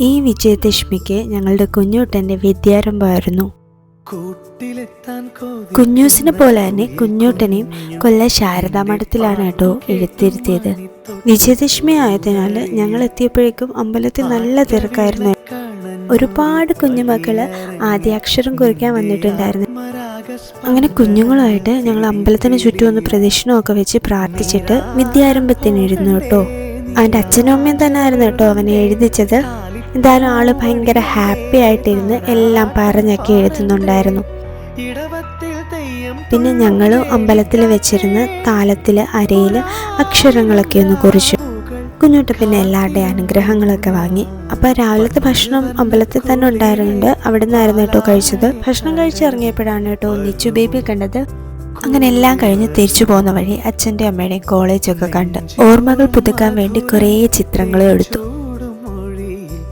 ഈ വിജയദശമിക്ക് ഞങ്ങളുടെ കുഞ്ഞൂട്ടന്റെ വിദ്യാരംഭമായിരുന്നു കുഞ്ഞൂസിനെ പോലെ തന്നെ കുഞ്ഞൂട്ടനെയും കൊല്ല ശാരദാ മഠത്തിലാണ് കേട്ടോ എഴുത്തിരുത്തിയത്. വിജയദശമി ആയതിനാൽ ഞങ്ങൾ എത്തിയപ്പോഴേക്കും അമ്പലത്തിൽ നല്ല തിരക്കായിരുന്നു. ഒരുപാട് കുഞ്ഞുമക്കൾ ആദ്യാക്ഷരം കുറിക്കാൻ വന്നിട്ടുണ്ടായിരുന്നു. അങ്ങനെ കുഞ്ഞുങ്ങളുമായിട്ട് ഞങ്ങൾ അമ്പലത്തിന് ചുറ്റും ഒന്ന് പ്രദക്ഷിണമൊക്കെ വെച്ച് പ്രാർത്ഥിച്ചിട്ട് വിദ്യാരംഭത്തിന് ഇരുന്നു കേട്ടോ. അവന്റെ അച്ഛനും അമ്മയും തന്നെ ആയിരുന്നു കേട്ടോ അവനെ എഴുതിച്ചത്. എന്തായാലും ആൾ ഭയങ്കര ഹാപ്പി ആയിട്ടിരുന്ന് എല്ലാം പറഞ്ഞൊക്കെ എഴുതുന്നുണ്ടായിരുന്നു. പിന്നെ ഞങ്ങളും അമ്പലത്തിൽ വെച്ചിരുന്ന് താലത്തിൽ അരയിൽ അക്ഷരങ്ങളൊക്കെ ഒന്ന് കുറിച്ചു. കുഞ്ഞുട്ട് പിന്നെ എല്ലാവരുടെയും അനുഗ്രഹങ്ങളൊക്കെ വാങ്ങി. അപ്പോൾ രാവിലത്തെ ഭക്ഷണം അമ്പലത്തിൽ തന്നെ ഉണ്ടായിരുന്നുണ്ട്. അവിടെ നിന്നായിരുന്നു കേട്ടോ കഴിച്ചത്. ഭക്ഷണം കഴിച്ചിറങ്ങിയപ്പോഴാണ് കേട്ടോ നിച്ചു ബേബി കണ്ടത്. അങ്ങനെ എല്ലാം കഴിഞ്ഞ് തിരിച്ചു പോകുന്ന വഴി അച്ഛന്റെ അമ്മയുടെയും കോളേജൊക്കെ കണ്ട്. ഓർമ്മകൾ പുതുക്കാൻ വേണ്ടി കുറേ ചിത്രങ്ങളും എടുത്തു.